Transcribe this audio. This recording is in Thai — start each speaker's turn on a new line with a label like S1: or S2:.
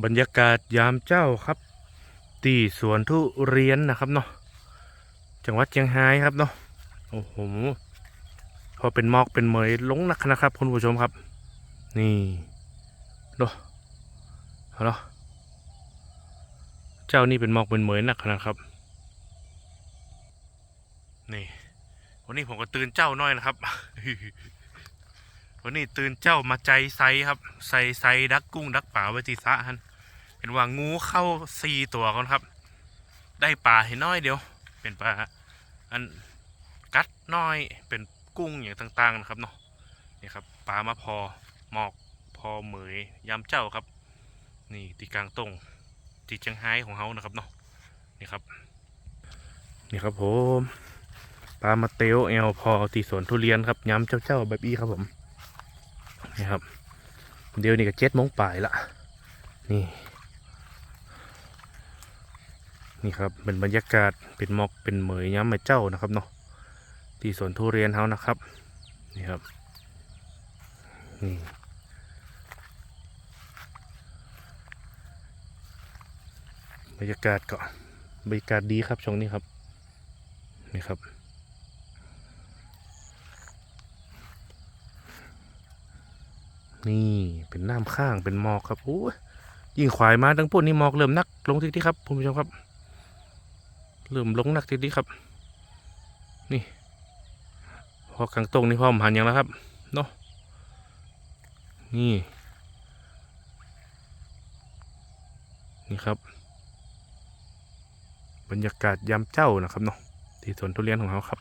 S1: บรรยากาศยามเจ้าครับที่สวนทุเรียนนะครับเนาะจังหวัดเชียงรายครับเนาะโอ้โหพอเป็นมอกเป็นเหมยลงนักนะครับ คุณผู้ชมครับ นี่ดูเอาเนาะเจ้านี่เป็นมอกเป็นเหมยนักนะครับ นี่วันนี้ผมก็ตื่นเจ้าน้อยนะครับ วันนี้ตื่นเจ้ามาใจไซครับใส่ไซดักกุ้งดักป่าไว้ที่สะฮันเห็นว่างูเข้าสี่ตัวกันครับ ได้ปลาให้น้อยเดียว เป็นปลาอันกัดน้อยเป็นกุ้งอย่างต่างๆนะครับเนาะนี่ครับปลามาพอหมอกพอเหมยยามเจ้าครับ นี่ตีกลางตรงตีเชียงไฮ้ของเขานะครับเนาะนี่ครับนี่ครับผมปลามาเตลเอลพอตีสวนทุเรียนครับย้ำเจ้าๆแบบอีครับผม นี่ครับ เดี๋ยวนี้ก็เจ็ดโมงป่ายละนี่ นี่ครับเป็นบรรยากาศเป็นหมอกเป็นเหมยย้ำมาเจ้านะครับเนาะที่สวนทุเรียนเขานะครับ นี่ครับนี่บรรยากาศก็บรรยากาศดีครับช่วงนี้ครับนี่ครับ นี่เป็นน้ำข้างเป็นหมอกครับโอ้ยิ่งขวายมาทั้งพวกนี้หมอกเริ่มนักลงทีที่ครับคุณผู้ชมครับ เริ่มลงนักทีที่ครับ นี่พอกลางตรงนี่พร้อมหันยังแล้วครับเนาะนี่ นี่ครับ บรรยากาศยามเจ้านะครับเนาะที่สวนทุเรียนของเขาครับ